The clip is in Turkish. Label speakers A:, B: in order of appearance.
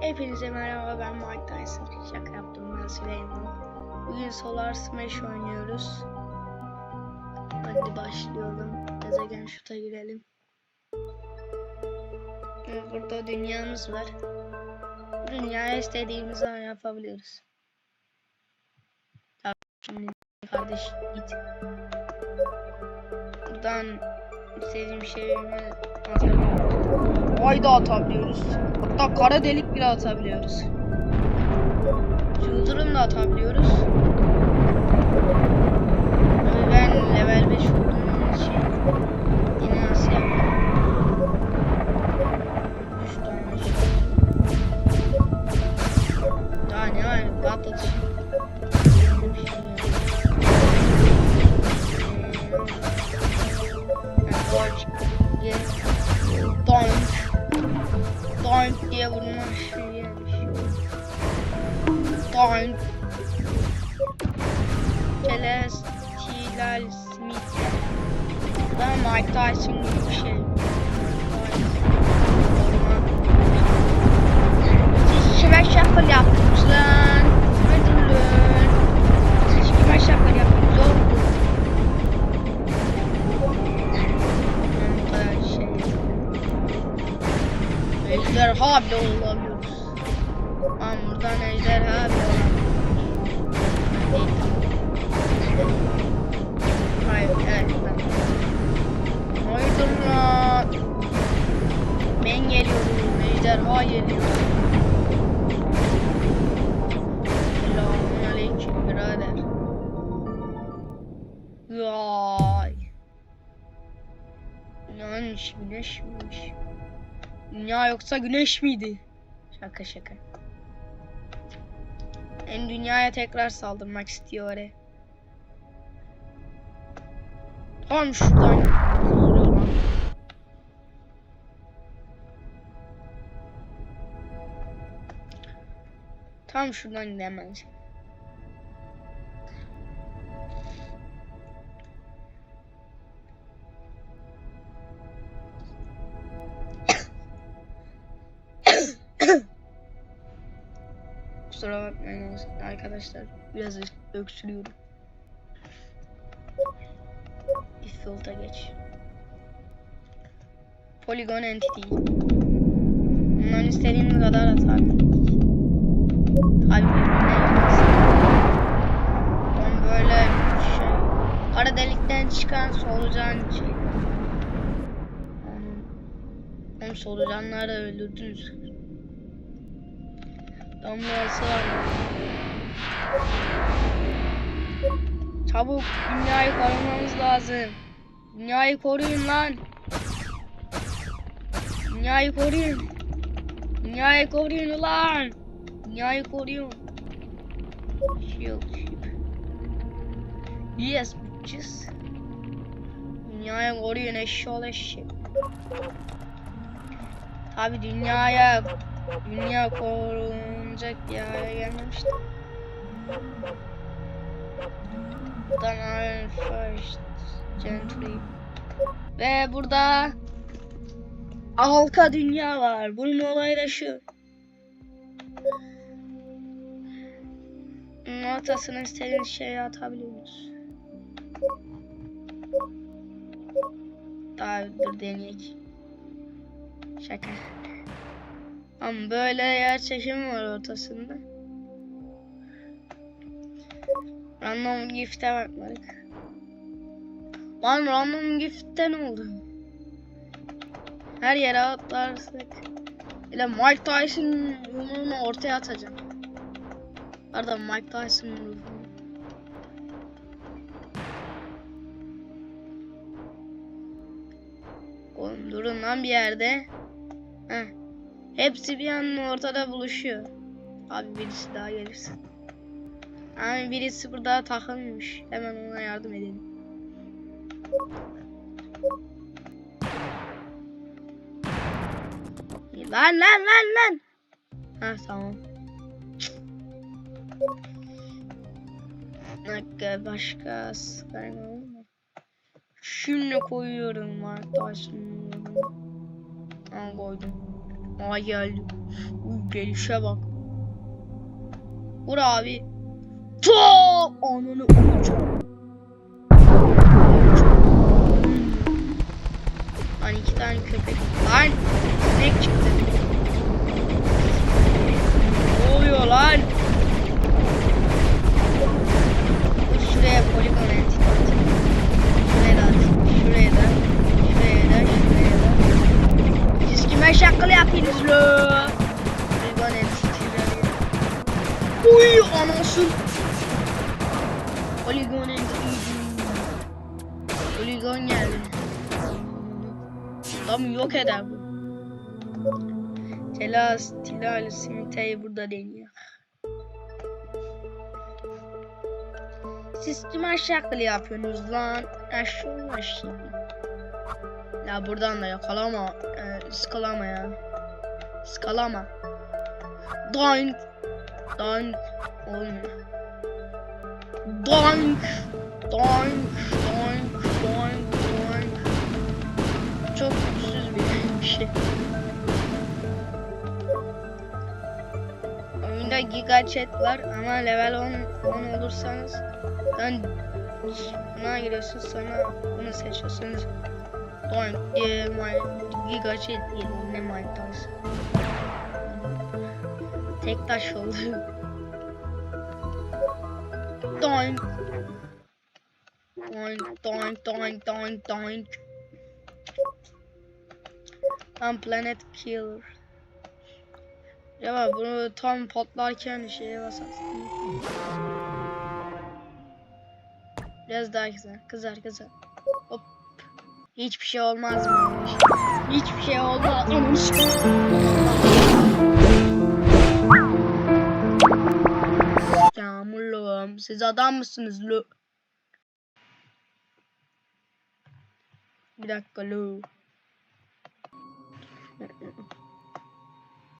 A: Hepinize merhaba ben Mike Tyson. Şaka yaptım ben Süleyman. Bugün Solar Smash oynuyoruz. Hadi başlayalım. Gezegen şuta girelim. Burada dünyamız var. Dünyaya istediğimizi yapabiliyoruz. Tabii şimdi kardeş git. Buradan istediğim şeyimi atabiliyorum. Ay da atabiliyoruz. Hatta kara delik bile atabiliyoruz. Yıldırım da atabiliyoruz. Ben level 5 olduğum için diye vurma şeyiymiş. Donk. Celestial Smith. Da Mike Tyson gibi bir şey. Kime şapır yaptınız lan? Ejderha bile olabiliyoruz. Lan buradan ejderha bile olabiliyoruz. Hayır, evet. Hayırdır lan? Ben geliyorum, ejderha geliyor. Selamun aleyküm birader. Vay. Dünya yoksa güneş miydi? Şaka şaka. En dünyaya tekrar saldırmak istiyor oraya. Tam şuradan. Tam şuradan gidemez. Kusura bakmayın arkadaşlar. Biraz öksürüyorum. Default'a geç. Polygon Entity. Bundan istediğim kadar atabilirim. Tabii. Ben böyle şey. Kara delikten çıkan solucan şey. Onun solucanları öldürdünüz. Damlası var. Çabuk dünyayı korumamız lazım. Dünyayı koruyun lan. Dünyayı koruyun. Dünyayı koruyun lan. Dünyayı koruyun. Shield ship. Yes bitches. Dünyayı koruyun eşşoğlu eşek. Tabi dünyaya dünya korunacak bir hale gelmemişti. Buradan First Gentry. Ve burada halka dünya var. Bunun olayı da şu. Bunun ortasına istediğiniz şeyi atabiliyoruz. Daha dur deneyek. Şaka. Ama böyle yer çekimi var ortasında. Random gift'e bakmadık. Lan random gift'te ne oldu? Her yere atlarsak. İle Mike Tyson yumruğunu ortaya atacağım. Pardon Mike Tyson yumruğunu. Oğlum durun lan bir yerde. Hepsi bir anda ortada buluşuyor. Abi birisi daha gelirsin. Abi birisi burada takılmış. Hemen ona yardım edelim. Lan lan lan lan. Ha tamam. Dakika başka sıkar mı? Şimdi koyuyorum arkadaşlar. Ha koydum. Aa geldi. Gelişe bak. Vur abi. Çok ananı uçak. Lan iki tane köpek. Lan sinek çıktı. Adam yok eder bu. Telas, Tilal, Simite'yi burada deniyor. Siz kime şaklı yapıyorsunuz lan? Aşağı aşağı. Ya buradan da yakalama. Ee, ıskalama ya. Iskalama. Doink. Doink. Olmuyor. Doink. Doink. Giga chat var ama level 10, 10 olursanız ben buna giriyorsun sonra bunu seçiyorsunuz. Doink diye my giga chat değil ne Tyson. Tek taş oldu. Doink. Doink doink doink doink doink. I'm Planet Killer. Ya bunu tam patlarken şeye basarsın. Biraz daha güzel. Kızar kızar. Hop. Hiçbir şey olmaz mı? Hiçbir şey olmaz. Sikeyim. Yağmurluğum. Siz adam mısınız lo? Bir dakika lo.